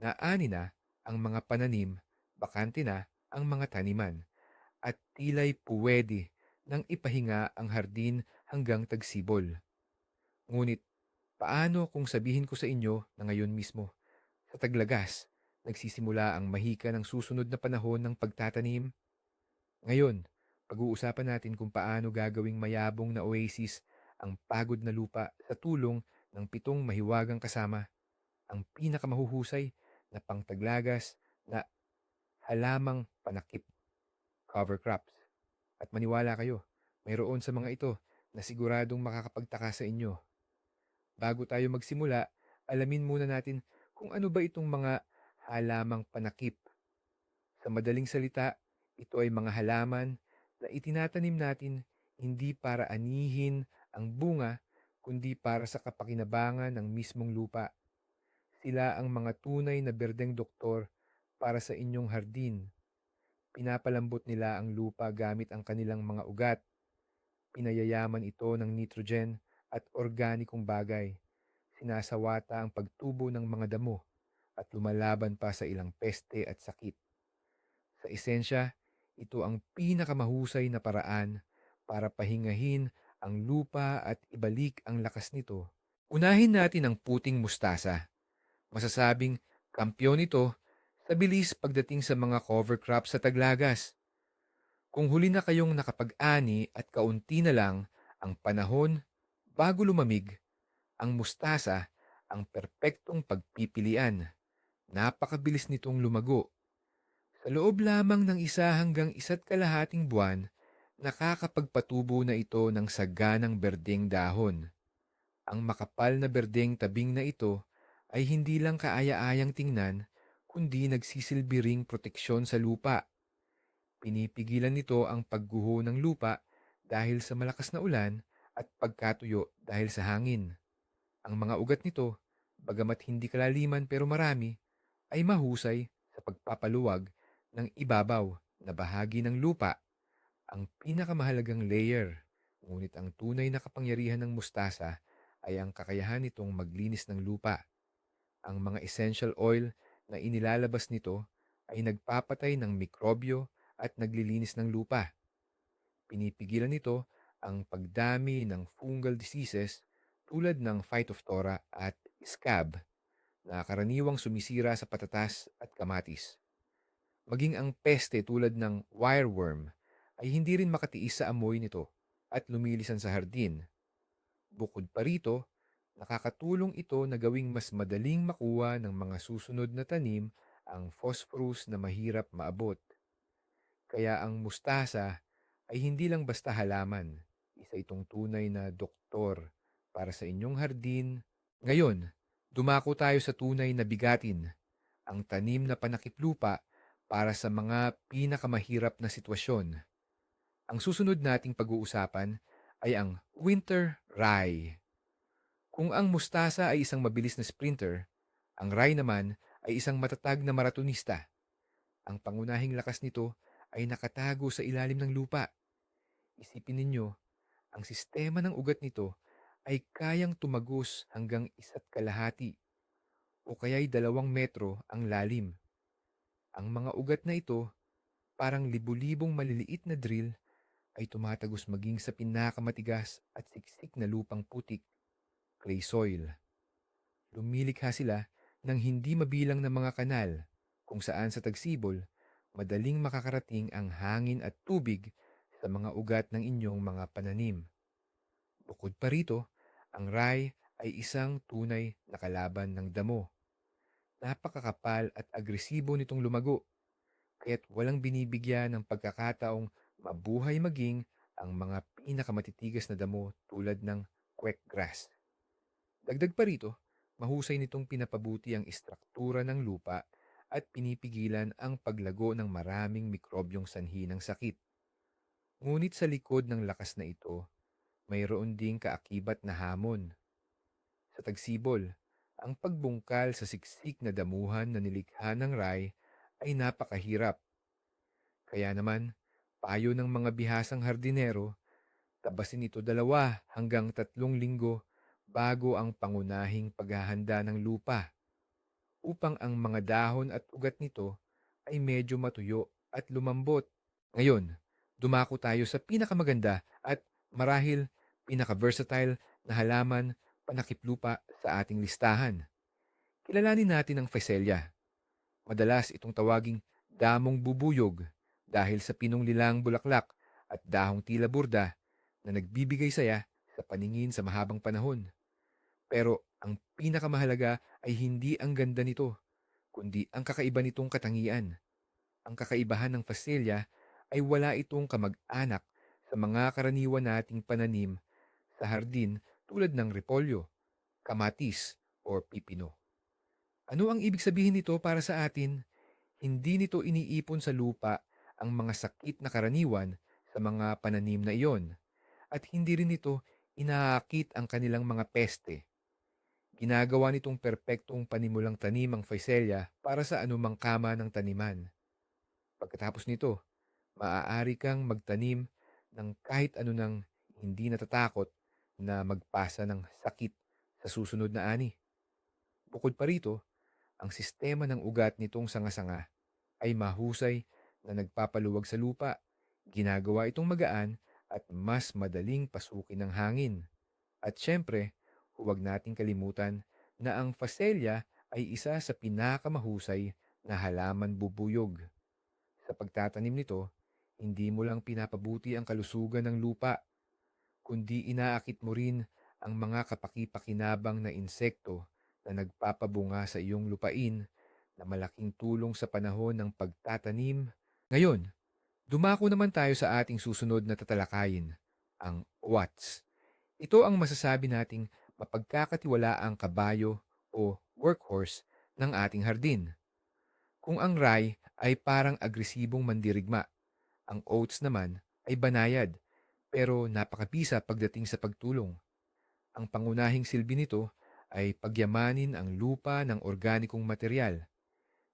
na ani na ang mga pananim, bakante na ang mga taniman, at tila'y puwede nang ipahinga ang hardin hanggang tagsibol. Ngunit paano kung sabihin ko sa inyo na ngayon mismo, sa taglagas, nagsisimula ang mahika ng susunod na panahon ng pagtatanim? Ngayon, pag-uusapan natin kung paano gagawing mayabong na oasis ang pagod na lupa sa tulong ng pitong mahiwagang kasama, ang pinakamahuhusay na pangtaglagas na halamang panakip, cover crops. At maniwala kayo, mayroon sa mga ito na siguradong makakapagtaka sa inyo. Bago tayo magsimula, alamin muna natin kung ano ba itong mga halamang panakip. Sa madaling salita, ito ay mga halaman na itinatanim natin hindi para anihin ang bunga, kundi para sa kapakinabangan ng mismong lupa. Sila ang mga tunay na berdeng doktor para sa inyong hardin. Pinapalambot nila ang lupa gamit ang kanilang mga ugat. Pinayayaman ito ng nitrogen at organikong bagay. Sinasawata ang pagtubo ng mga damo at lumalaban pa sa ilang peste at sakit. Sa esensya, ito ang pinakamahusay na paraan para pahingahin ang lupa at ibalik ang lakas nito. Unahin natin ang puting mustasa. Masasabing kampyon ito sa bilis pagdating sa mga cover crops sa taglagas. Kung huli na kayong nakapag-ani at kaunti na lang ang panahon bago lumamig, ang mustasa ang perpektong pagpipilian. Napakabilis nitong lumago. Sa loob lamang ng isa hanggang isa't kalahating buwan, nakakapagpatubo na ito ng saganang berdeng dahon. Ang makapal na berdeng tabing na ito ay hindi lang kaaya-ayang tingnan, kundi nagsisilbi ring proteksyon sa lupa. Pinipigilan nito ang pagguho ng lupa dahil sa malakas na ulan at pagkatuyo dahil sa hangin. Ang mga ugat nito, bagamat hindi kalaliman pero marami, ay mahusay sa pagpapaluwag ng ibabaw na bahagi ng lupa, ang pinakamahalagang layer. Ngunit ang tunay na kapangyarihan ng mustasa ay ang kakayahan nitong maglinis ng lupa. Ang mga essential oil na inilalabas nito ay nagpapatay ng mikrobyo at naglilinis ng lupa. Pinipigilan nito ang pagdami ng fungal diseases tulad ng phytophthora at scab na karaniwang sumisira sa patatas at kamatis. Maging ang peste tulad ng wireworm ay hindi rin makatiis sa amoy nito at lumilisan sa hardin. Bukod pa rito, nakakatulong ito na gawing mas madaling makuha ng mga susunod na tanim ang phosphorus na mahirap maabot. Kaya ang mustasa ay hindi lang basta halaman, isa itong tunay na doktor para sa inyong hardin. Ngayon, dumako tayo sa tunay na bigatin, ang tanim na panakiplupa para sa mga pinakamahirap na sitwasyon. Ang susunod nating pag-uusapan ay ang winter rye. Kung ang mustasa ay isang mabilis na sprinter, ang rye naman ay isang matatag na maratonista. Ang pangunahing lakas nito ay nakatago sa ilalim ng lupa. Isipin ninyo, ang sistema ng ugat nito ay kayang tumagos hanggang isa't kalahati o kaya'y dalawang metro ang lalim. Ang mga ugat na ito, parang libu-libong maliliit na drill, ay tumatagos maging sa pinakamatigas at siksik na lupang putik, clay soil. Lumilikha sila ng hindi mabilang na mga kanal kung saan sa tagsibol madaling makakarating ang hangin at tubig sa mga ugat ng inyong mga pananim. Bukod pa rito, ang rye ay isang tunay na kalaban ng damo. Napakakapal at agresibo nitong lumago, kaya't walang binibigyan ng pagkakataong mabuhay maging ang mga pinakamatitigas na damo tulad ng quack grass. Dagdag pa rito, mahusay nitong pinapabuti ang istruktura ng lupa at pinipigilan ang paglago ng maraming mikrobyong sanhi ng sakit. Ngunit sa likod ng lakas na ito, mayroon ding kaakibat na hamon. Sa tagsibol, ang pagbungkal sa siksik na damuhan na nilikha ng Rai ay napakahirap. Kaya naman, payo ng mga bihasang hardinero, tabasin ito dalawa hanggang tatlong linggo bago ang pangunahing paghahanda ng lupa. upang ang mga dahon at ugat nito ay medyo matuyo at lumambot. Ngayon, dumako tayo sa pinakamaganda at marahil pinaka-versatile na halaman panakiplupa sa ating listahan. Kilalanin natin ang Phacelia. Madalas itong tawaging damong bubuyog dahil sa pinonglilang bulaklak at dahong tila burda na nagbibigay saya sa paningin sa mahabang panahon. Pero ang pinakamahalaga ay hindi ang ganda nito, kundi ang kakaiba nitong katangian. Ang kakaibahan ng Phacelia ay wala itong kamag-anak sa mga karaniwan nating pananim sa hardin tulad ng repolyo, kamatis, or pipino. Ano ang ibig sabihin nito para sa atin? Hindi nito iniipon sa lupa ang mga sakit na karaniwan sa mga pananim na iyon at hindi rin nito inaakit ang kanilang mga peste. Ginagawa nitong perpektong panimulang tanim ang Phacelia para sa anumang kama ng taniman. Pagkatapos nito, maaari kang magtanim ng kahit ano nang hindi natatakot na magpasa ng sakit sa susunod na ani. Bukod pa rito, ang sistema ng ugat nitong sanga-sanga ay mahusay na nagpapaluwag sa lupa. Ginagawa itong magaan at mas madaling pasukin ng hangin. At syempre, huwag nating kalimutan na ang Phacelia ay isa sa pinakamahusay na halaman bubuyog. Sa pagtatanim nito, hindi mo lang pinapabuti ang kalusugan ng lupa, kundi inaakit mo rin ang mga kapaki-pakinabang na insekto na nagpapabunga sa iyong lupain na malaking tulong sa panahon ng pagtatanim. Ngayon, dumako naman tayo sa ating susunod na tatalakayin, ang watts. Ito ang masasabi nating mapagkakatiwalaang kabayo o workhorse ng ating hardin. Kung ang rye ay parang agresibong mandirigma, ang oats naman ay banayad pero napakabisa pagdating sa pagtulong. Ang pangunahing silbi nito ay pagyamanin ang lupa ng organikong material.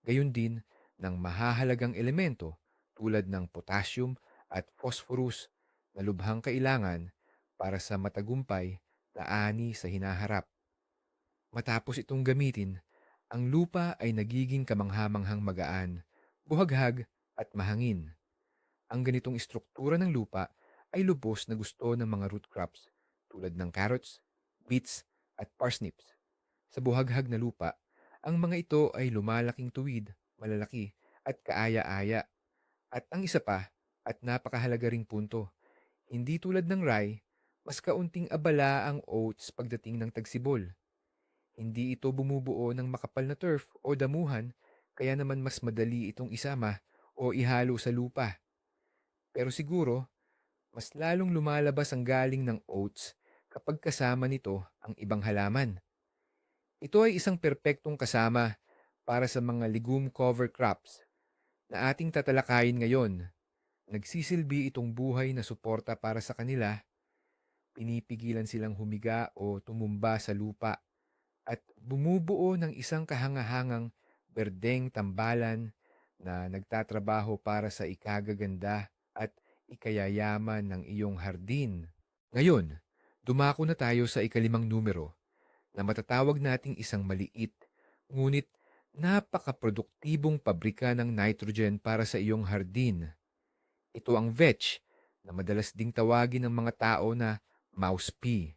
Gayon din ng mahahalagang elemento tulad ng potassium at phosphorus na lubhang kailangan para sa matagumpay na ani sa hinaharap. Matapos itong gamitin, ang lupa ay nagiging kamanghamanghang magaan, buhaghag at mahangin. Ang ganitong istruktura ng lupa ay lubos na gusto ng mga root crops tulad ng carrots, beets at parsnips. Sa buhaghag na lupa, ang mga ito ay lumalaking tuwid, malalaki at kaaya-aya. At ang isa pa, at napakahalaga ring punto, hindi tulad ng rye, mas kaunting abala ang oats pagdating ng tagsibol. Hindi ito bumubuo ng makapal na turf o damuhan, kaya naman mas madali itong isama o ihalo sa lupa. Pero siguro, mas lalong lumalabas ang galing ng oats kapag kasama nito ang ibang halaman. Ito ay isang perpektong kasama para sa mga legume cover crops na ating tatalakayin ngayon. Nagsisilbi itong buhay na suporta para sa kanila. Pinipigilan silang humiga o tumumba sa lupa at bumubuo ng isang kahangahangang berdeng tambalan na nagtatrabaho para sa ikagaganda at ikayayaman ng iyong hardin. Ngayon, dumako na tayo sa ikalimang numero na matatawag nating isang maliit ngunit napakaproduktibong pabrika ng nitrogen para sa iyong hardin. Ito ang vetch na madalas ding tawagin ng mga tao na mouse pea.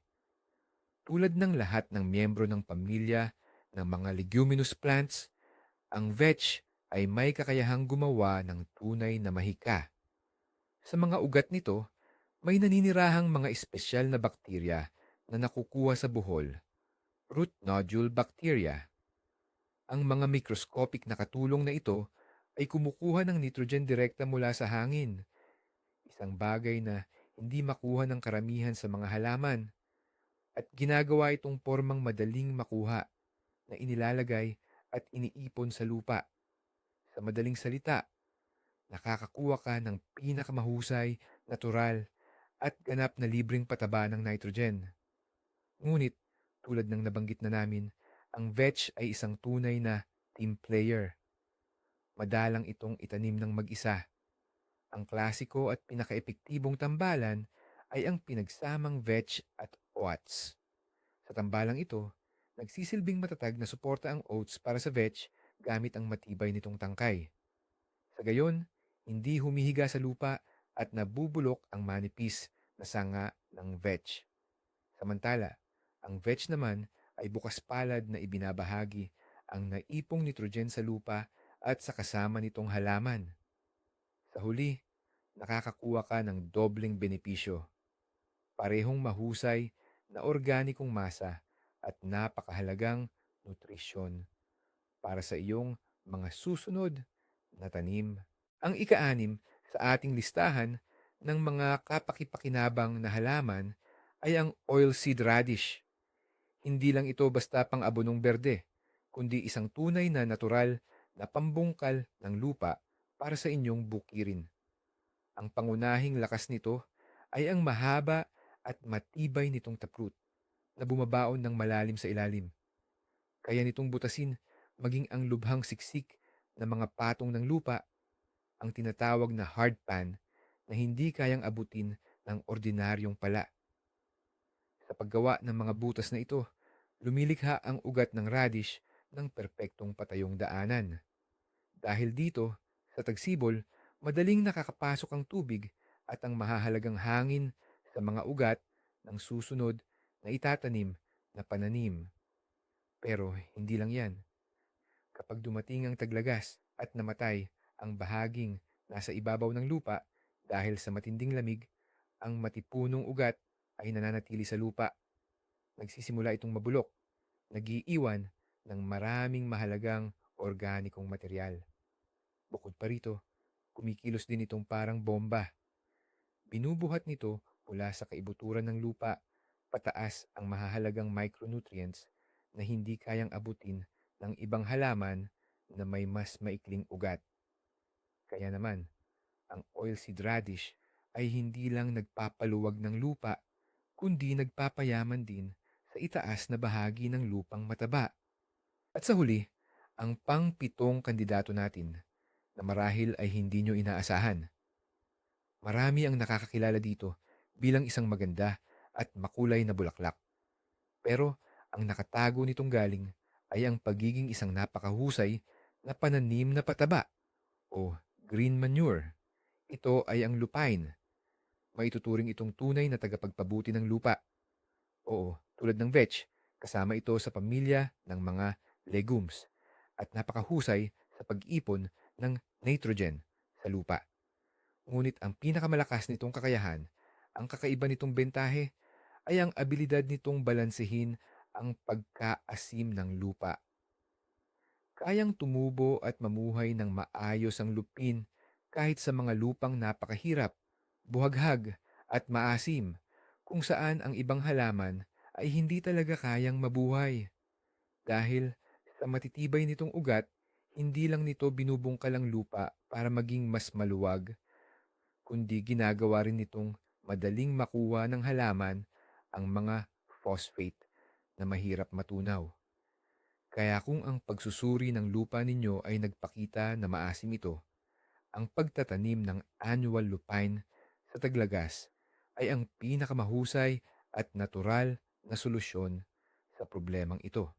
Tulad ng lahat ng miyembro ng pamilya ng mga leguminous plants, ang vetch ay may kakayahang gumawa ng tunay na mahika. Sa mga ugat nito, may naninirahang mga espesyal na bakterya na nakukuha sa buhol, root nodule bacteria. Ang mga microscopic na katulong na ito ay kumukuha ng nitrogen direkta mula sa hangin. Isang bagay na hindi makuha ng karamihan sa mga halaman. At ginagawa itong formang madaling makuha na inilalagay at iniipon sa lupa. Sa madaling salita, nakakakuha ka ng pinakamahusay, natural, at ganap na libreng pataba ng nitrogen. Ngunit, tulad ng nabanggit na namin, ang vetch ay isang tunay na team player. Madalang itong itanim ng mag-isa. Ang klasiko at pinakaepektibong tambalan ay ang pinagsamang vetch at oats. Sa tambalang ito, Nagsisilbing matatag na suporta ang oats para sa vetch gamit ang matibay nitong tangkay. Sa gayon, hindi humihiga sa lupa at nabubulok ang manipis na sanga ng vetch. Samantala, ang vetch naman ay bukas palad na ibinabahagi ang naipong nitrogen sa lupa at sa kasama nitong halaman. Sa huli, nakakakuha ka ng dobleng benepisyo. Parehong mahusay na organikong masa at napakahalagang nutrisyon para sa iyong mga susunod na tanim. Ang ika-anim sa ating listahan ng mga kapakipakinabang na halaman ay ang oilseed radish. Hindi lang ito basta pang abonong berde, kundi isang tunay na natural na pambungkal ng lupa para sa inyong bukirin. Ang pangunahing lakas nito ay ang mahaba at matibay nitong taproot na bumabaon ng malalim sa ilalim. Kaya nitong butasin maging ang lubhang siksik ng mga patong ng lupa, ang tinatawag na hard pan na hindi kayang abutin ng ordinaryong pala. Sa paggawa ng mga butas na ito, lumilikha ang ugat ng radish ng perpektong patayong daanan. Dahil dito, sa tagsibol, madaling nakakapasok ang tubig at ang mahahalagang hangin sa mga ugat ng susunod na itatanim na pananim. Pero hindi lang yan. Kapag dumating ang taglagas at namatay ang bahaging nasa ibabaw ng lupa dahil sa matinding lamig, ang matipunong ugat ay nananatili sa lupa. Nagsisimula itong mabulok, nagiiwan ng maraming mahalagang organikong material. Bukod pa rito, kumikilos din itong parang bomba. Binubuhat nito mula sa kaibuturan ng lupa pataas ang mahahalagang micronutrients na hindi kayang abutin ng ibang halaman na may mas maikling ugat. Kaya naman, ang oilseed radish ay hindi lang nagpapaluwag ng lupa, kundi nagpapayaman din sa itaas na bahagi ng lupang mataba. At sa huli, ang pang-pitong kandidato natin na marahil ay hindi nyo inaasahan. Marami ang nakakakilala dito bilang isang maganda at makulay na bulaklak. Pero ang nakatago nitong galing ay ang pagiging isang napakahusay na pananim na pataba o green manure. Ito ay ang lupine. Maituturing itong tunay na tagapagpabuti ng lupa. Oo, tulad ng vetch, kasama ito sa pamilya ng mga legumes at napakahusay sa pag-ipon ng nitrogen sa lupa. Ngunit ang pinakamalakas nitong kakayahan, ang kakaiba nitong bentahe, ay ang abilidad nitong balansehin ang pagkaasim ng lupa. Kayang tumubo at mamuhay ng maayos ang lupin kahit sa mga lupang napakahirap, buhaghag at maasim, kung saan ang ibang halaman ay hindi talaga kayang mabuhay. Dahil sa matitibay nitong ugat, hindi lang nito binubungkal ang lupa para maging mas maluwag, kundi ginagawa rin nitong madaling makuha ng halaman ang mga phosphate na mahirap matunaw. Kaya kung ang pagsusuri ng lupa ninyo ay nagpakita na maasim ito, ang pagtatanim ng annual lupine sa taglagas ay ang pinakamahusay at natural na solusyon sa problemang ito.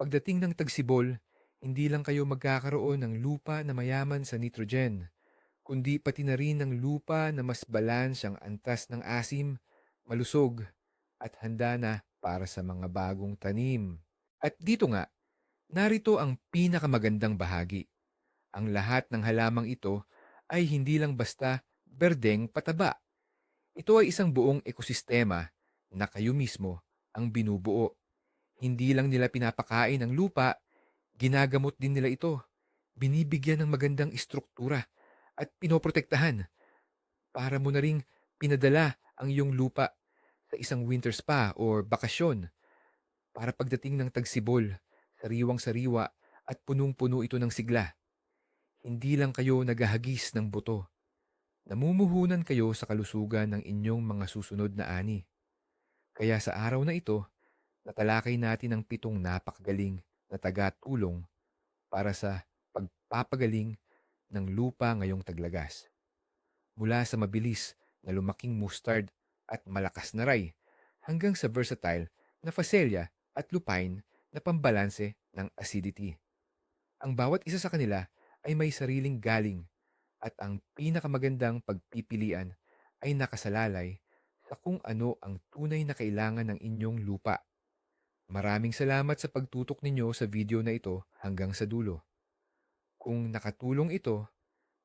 Pagdating ng tagsibol, hindi lang kayo magkakaroon ng lupa na mayaman sa nitrogen, kundi pati na rin ng lupa na mas balansyang antas ng asim, malusog, at handa na para sa mga bagong tanim. At dito nga, narito ang pinakamagandang bahagi. Ang lahat ng halamang ito ay hindi lang basta berdeng pataba. Ito ay isang buong ekosistema na kayo mismo ang binubuo. Hindi lang nila pinapakain ang lupa, ginagamot din nila ito. Binibigyan ng magandang istruktura at pinoprotektahan para mo na ring pinadala ang iyong lupa sa isang winter spa or bakasyon para pagdating ng tagsibol, sariwang-sariwa at punong-puno ito ng sigla. Hindi lang kayo naghahagis ng buto. Namumuhunan kayo sa kalusugan ng inyong mga susunod na ani. Kaya sa araw na ito, natalakay natin ang pitong napakagaling na taga-tulong para sa pagpapagaling ng lupa ngayong taglagas. Mula sa mabilis na lumaking mustard at malakas na ray hanggang sa versatile na facelia at lupine na pambalanse ng acidity. Ang bawat isa sa kanila ay may sariling galing at ang pinakamagandang pagpipilian ay nakasalalay sa kung ano ang tunay na kailangan ng inyong lupa. Maraming salamat sa pagtutok ninyo sa video na ito hanggang sa dulo. Kung nakatulong ito,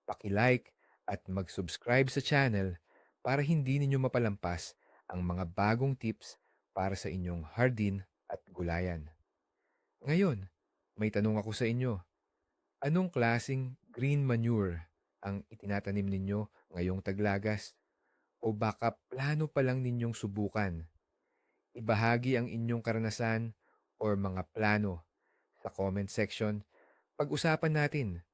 paki-like at mag-subscribe sa channel para hindi ninyo mapalampas ang mga bagong tips para sa inyong hardin at gulayan. Ngayon, may tanong ako sa inyo. Anong klasing green manure ang itinatanim ninyo ngayong taglagas? O baka plano pa lang ninyong subukan? Ibahagi ang inyong karanasan or mga plano sa comment section. Pag-usapan natin